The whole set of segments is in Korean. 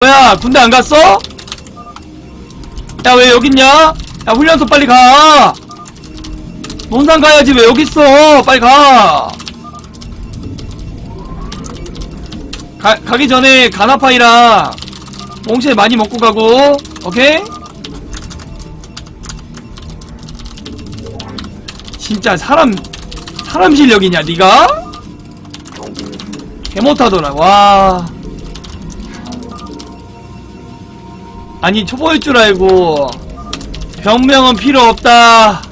뭐야 군대 안 갔어? 야 왜 여기 있냐? 야 훈련소 빨리 가 논산 가야지 왜 여기 있어 빨리 가 가, 가기 전에 가나파이랑 몽쉘 많이 먹고 가고 오케이? 진짜 사람 사람 실력이냐 니가? 개못하더라 와 아니 초보일 줄 알고 병명은 필요 없다.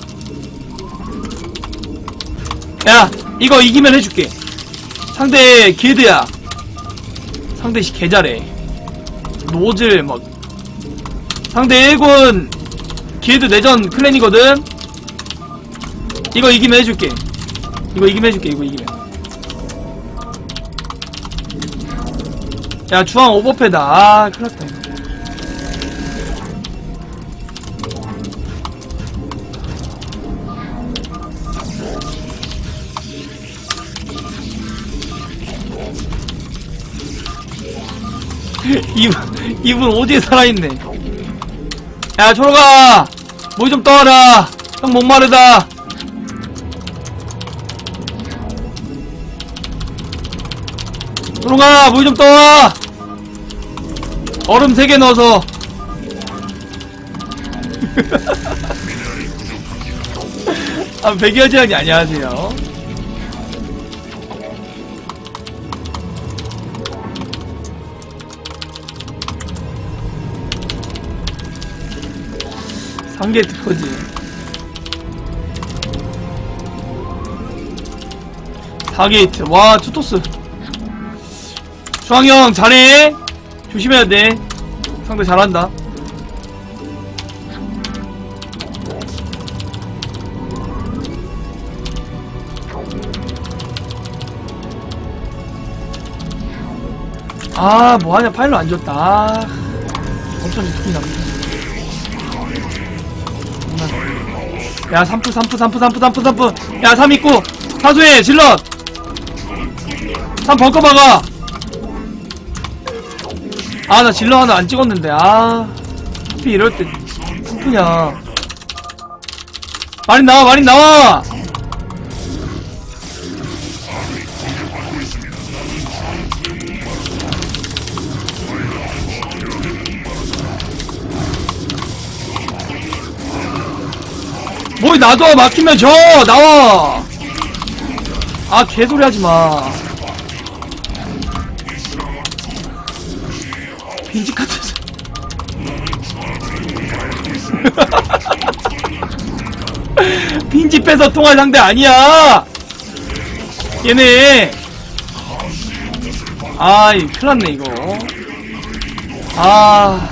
야 이거 이기면 해줄게. 상대 길드야. 상대 씨 개잘해. 노즐 막. 상대 1군 길드 내전 클랜이거든. 이거 이기면 해줄게. 이거 이기면 해줄게 이거 이기면. 야 주황 오버패다 아 큰일났다 이분 이분 어디에 살아있네. 야 초록아! 물좀 떠와라. 형 목마르다. 초록아 물좀 떠와. 얼음 3개 넣어서. 아 백여지랑이 안녕하세요 상계 특허지. 사게이트. 와, 투토스. 주황형, 잘해. 조심해야 돼. 상대 잘한다. 아, 뭐하냐. 파일로 안 줬다. 아, 엄청 좋긴 합니다. 야 3프 3프 3프 3프 3프 3프. 야3 있고. 사수해 질럿. 3 벙커 박아 아 나 질럿 하나 안 찍었는데. 아 이럴 때 3프냐. 마린 나와 마린 나와 놔둬 막히면 져! 나와! 아 개소리 하지마. 빈집 같은 소- 빈집 빼서 통할 상대 아니야! 얘네! 아이 큰일났네 이거. 아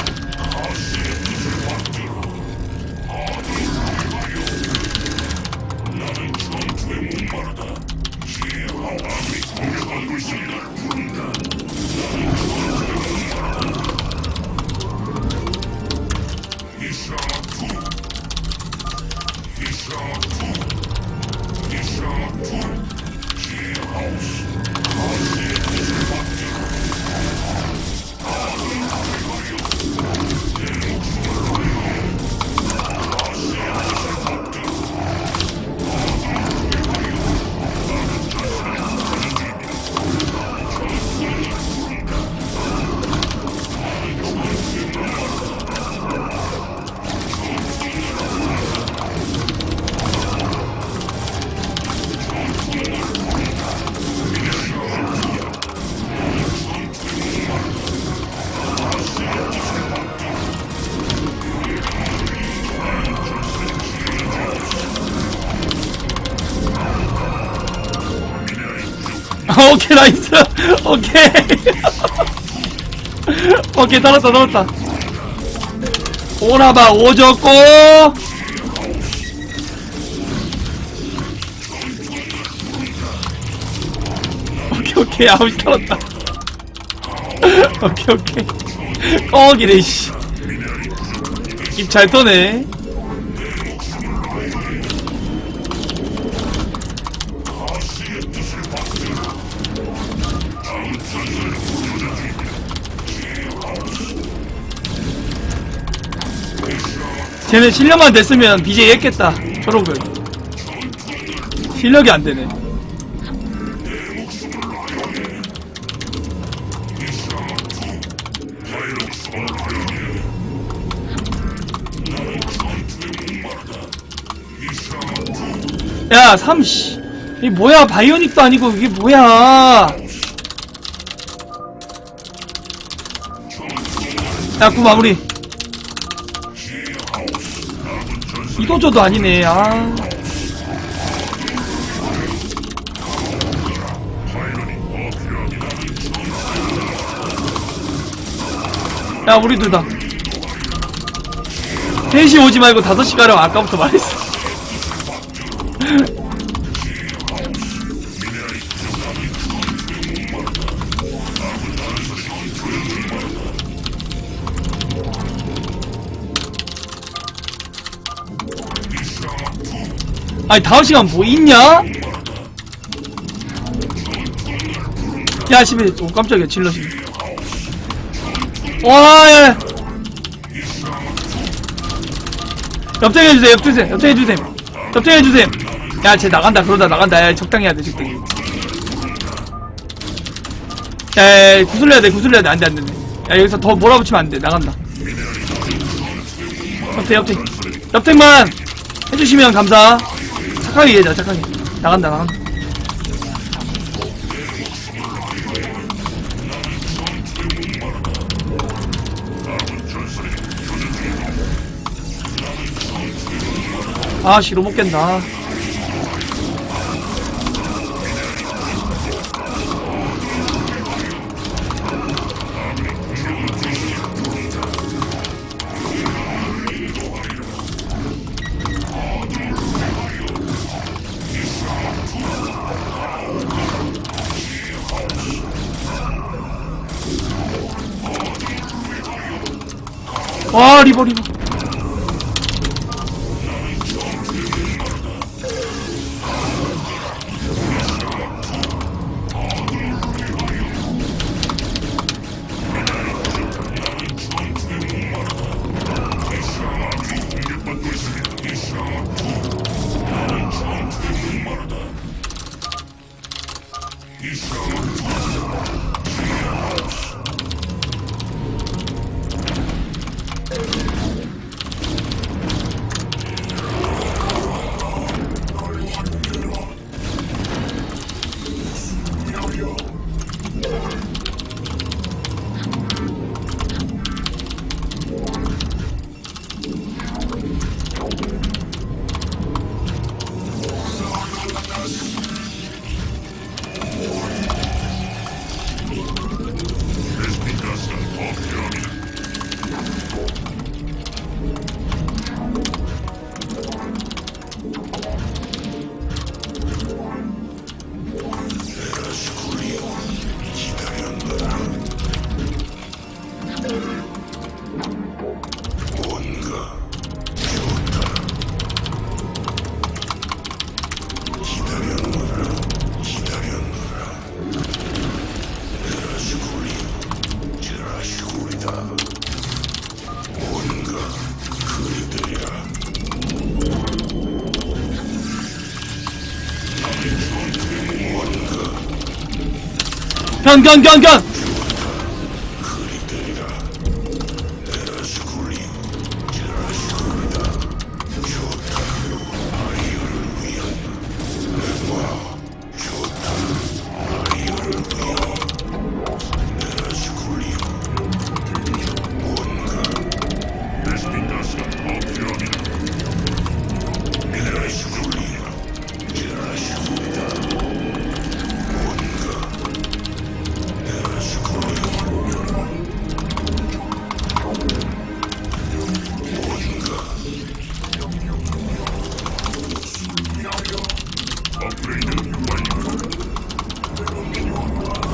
오케이 나이스. 오케이. 오케이 달았다 달았다. 오나봐 오졌고. 오케이 오케이 아우씨 달았다. 오케이 오케이. 꺼기래 씨 입 잘 떠네 쟤네 실력만 됐으면 BJ 했겠다. 초록을. 실력이 안 되네. 야, 3, 씨. 이 뭐야, 바이오닉도 아니고, 이게 뭐야. 야, 구 마무리. 이도저도 아니네, 아. 야, 우리 둘 다. 3시 오지 말고 5시 가라고 아까부터 말했어. 아니 다음 시간 뭐 있냐? 야 씨발 오 깜짝이야 질러시 와 예. 옆장 해 주세요 옆 주세요 옆장 해 주세요. 옆장 해 주세요. 야쟤 나간다 그러다 나간다. 야 적당히 해야 돼 적당히. 야, 야, 야 구슬려야 돼 구슬려야 돼. 안돼 안돼 야 여기서 더 몰아붙이면 안돼. 나간다. 옆태 옆태 옆택만 해주시면 감사 착하게 얘자 착하게. 나간다 나간다 아씨 로못 깬다 리버 리버 gun, gun, gun, gun!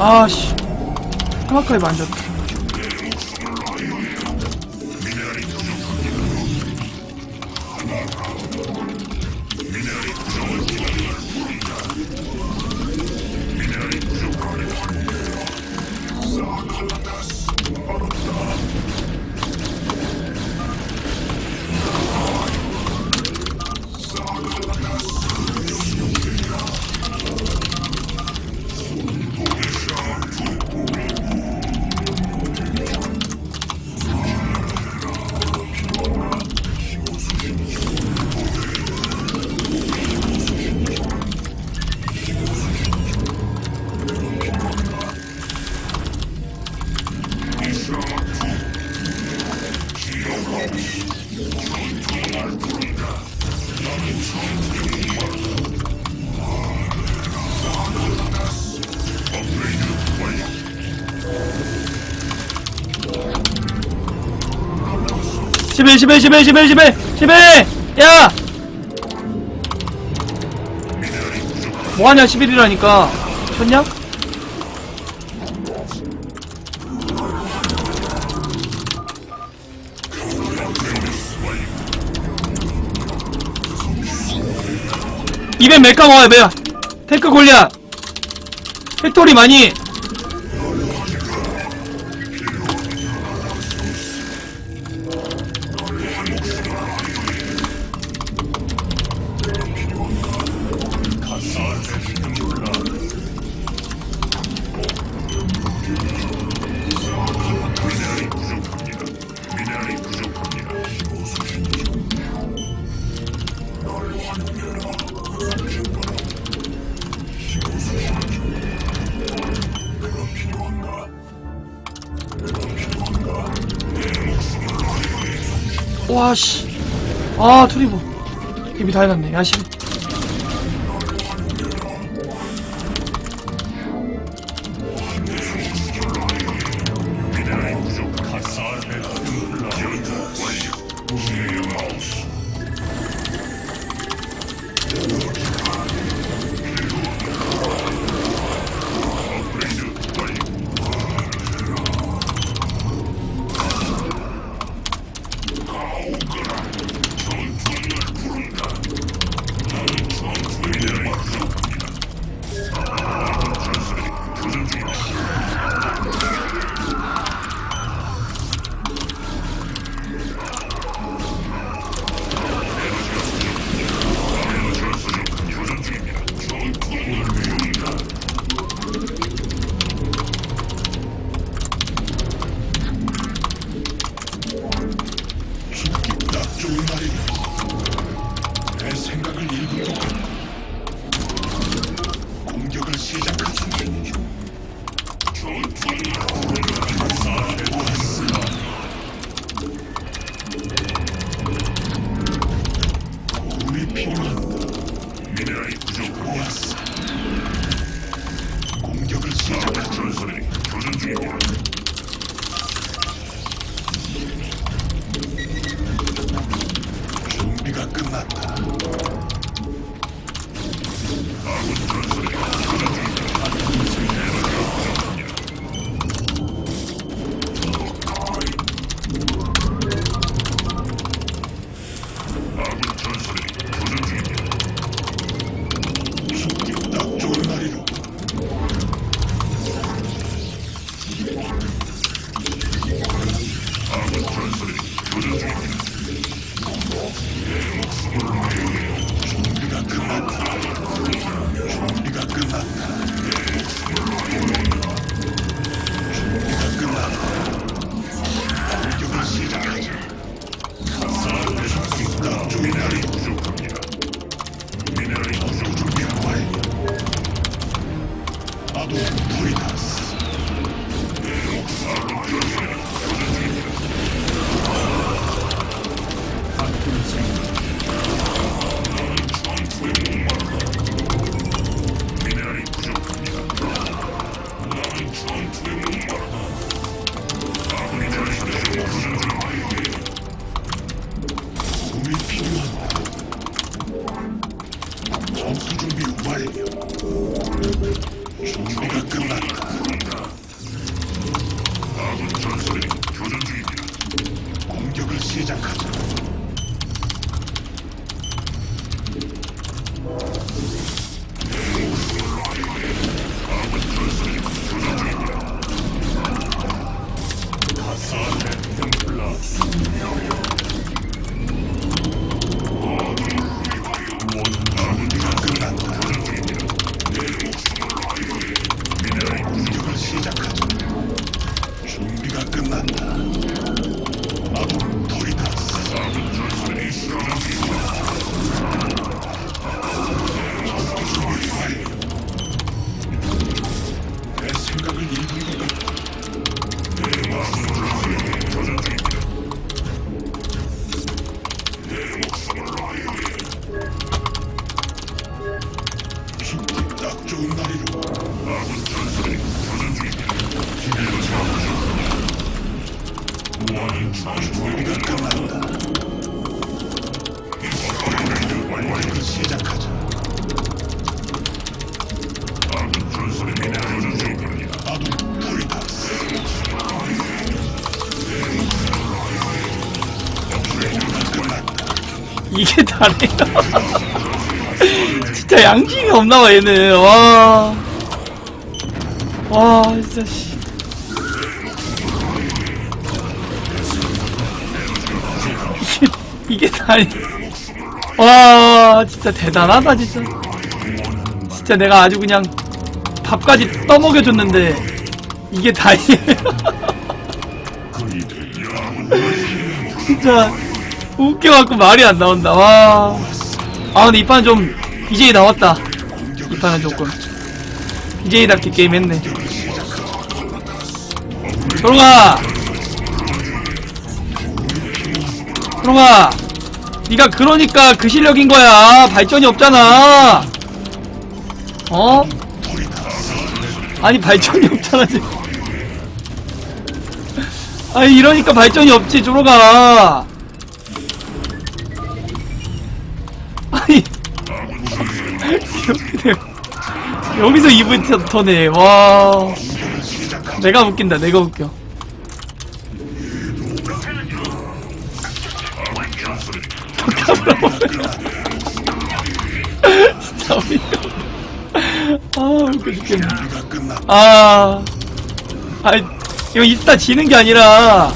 아씨. 정확하게 만졌다 11 11 11 11 11 11 야! 뭐하냐 11이라니까 쳤냐? 이벤 메카 모아요 메 탱크 골리앗. 팩토리 많이. 아씨. 아 트리버 데뷔 아, 뭐. 다 해놨네. 야씨. 이게 다래요. 진짜 양심이 없나봐 얘는. 와. 와 진짜 씨. 이게, 다리. 와 진짜 대단하다 진짜. 진짜 내가 아주 그냥 밥까지 떠먹여줬는데 이게 다예요. 진짜 웃겨갖고 말이 안 나온다. 와. 아 근데 이 판은 좀 BJ 나왔다. 이 판은 조금 BJ답게 게임 했네. 초롱아, 초롱아, 네가 그러니까 그 실력인 거야. 발전이 없잖아. 어? 아니 발전이 없잖아 지금. 아니 이러니까 발전이 없지 조로가 아 여기서 입을 터- 터네 와. 내가 웃긴다 내가 웃겨. 진짜 아 웃겨 죽겠네. 아. 아이 이거 이스타 지는 게 아니라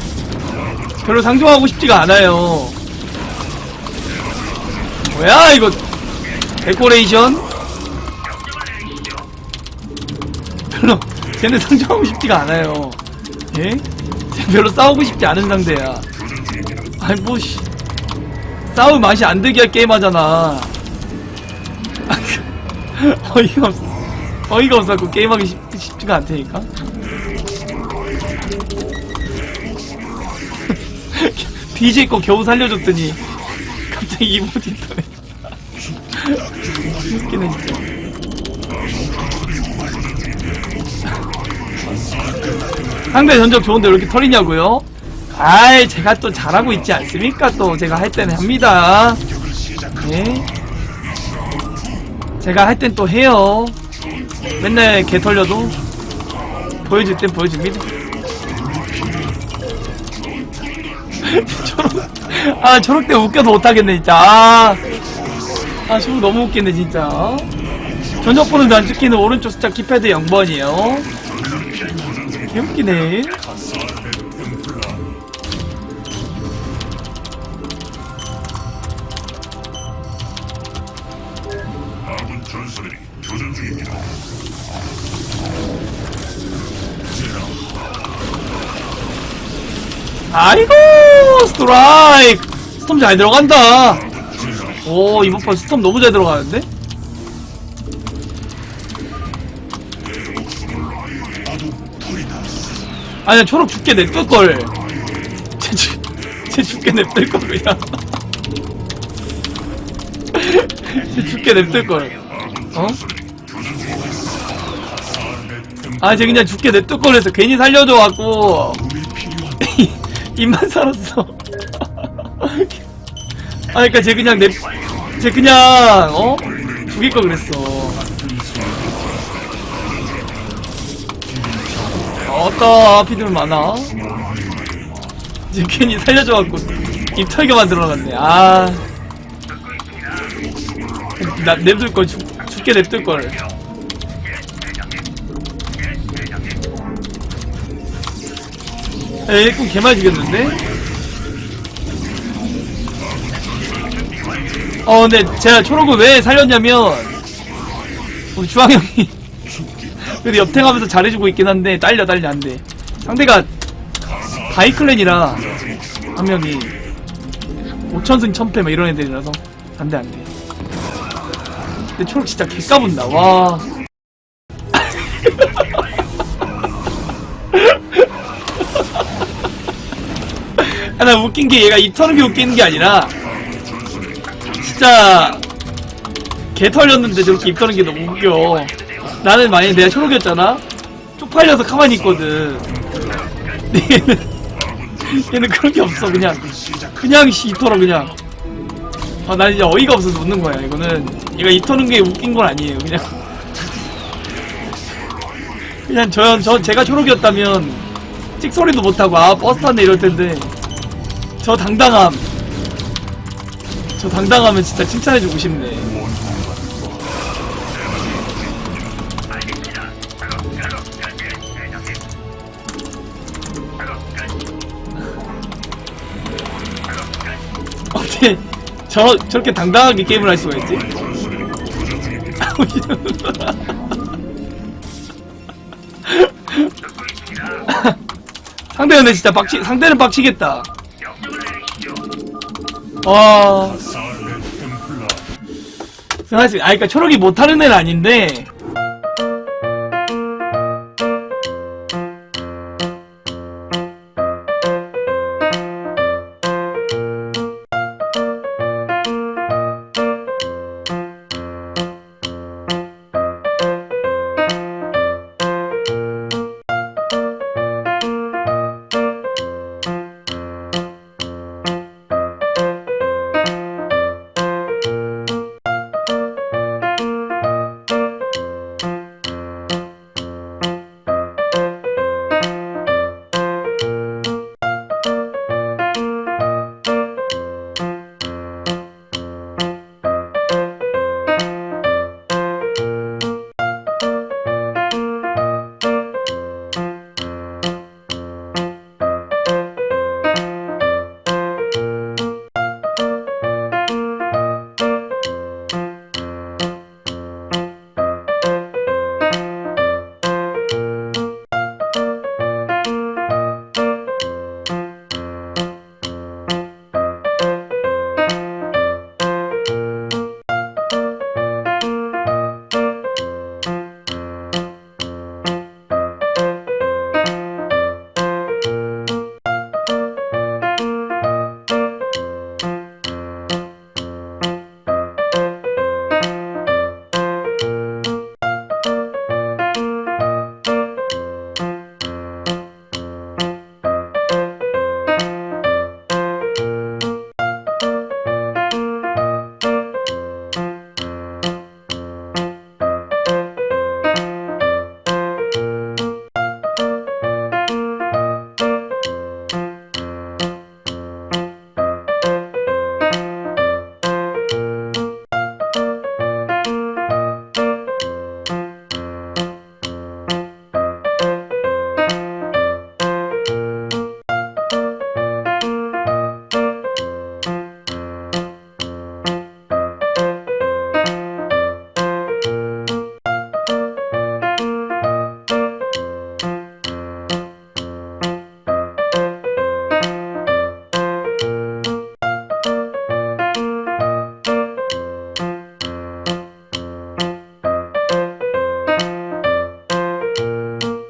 별로 상종하고 싶지가 않아요. 뭐야 이거? 데코레이션 별로 쟤네 상종하고 싶지가 않아요. 예? 쟤 별로 싸우고 싶지 않은 상대야. 아니 뭐 씨. 싸울 맛이 안 들게 할 게임 하잖아. 어이가 없어 어이가 없어갖고 게임하기 쉽, 쉽지가 않다니까? BJ 거 겨우 살려줬더니 갑자기 이모티 터네 웃기네 진짜 상대 전적 좋은데 왜 이렇게 털리냐고요? 아이 제가 또 잘하고 있지 않습니까? 또 제가 할 때는 합니다. 예. 제가 할 땐 또 해요. 맨날 개 털려도 보여줄 땐 보여줍니다. 초록 아 초록 때 웃겨서 못하겠네 진짜. 아, 아 초록 너무 웃기네 진짜 전적 보는 안 찍히는 오른쪽 숫자 키패드 0번이에요. 개웃기네. 아이고 스트라이크! 스톰 잘 들어간다. 오 이번 판 스톰 너무 잘 들어가는데 아니야 초록 죽게 냅둘걸 쟤, 죽- 쟤 죽게 냅둘걸 그냥 쟤 죽게 냅둘걸 어? 아쟤 그냥 죽게 냅둘걸 해서 괜히 살려줘갖고 입만 살았어. 아, 그니까 쟤 그냥 내, 쟤 그냥, 어? 죽일 걸 그랬어. 어따, 피들 많아. 쟤 괜히 살려줘갖고, 입 털게 만들어놨네. 아. 나, 냅둘걸, 죽, 죽게 냅둘걸. 에, 일꾼 개말 죽였는데? 어, 근데 제가 초록을 왜 살렸냐면, 우리 주황형이, 그래도 옆탱하면서 잘해주고 있긴 한데, 딸려, 딸려, 안 돼. 상대가 바이클랜이라, 한 명이, 5천승 1000패 막 이런 애들이라서, 안 돼, 안 돼. 근데 초록 진짜 개까분다, 와. 아, 나 웃긴 게 얘가 입 터는 게 웃기는 게 아니라 진짜 개 털렸는데 저렇게 입 터는 게 너무 웃겨. 나는 만약에 내가 초록이었잖아? 쪽팔려서 가만히 있거든. 근데 얘는 얘는 그런 게 없어. 그냥 그냥 씨 이토라 그냥. 아나 이제 어이가 없어서 웃는 거야 이거는. 얘가 이토는 게 웃긴 건 아니에요 그냥. 그냥 저, 저 제가 초록이었다면 찍소리도 못하고 아 버스 탔네 이럴 텐데. 저 당당함. 저 당당하면 진짜 칭찬해주고 싶네 어떻게 저 저렇게 당당하게 게임을 할 수가 있지? 상대 근데 진짜 빡치 상대는 빡치겠다. 와 생각했을 아 그러니까 초록이 못하는 애는 아닌데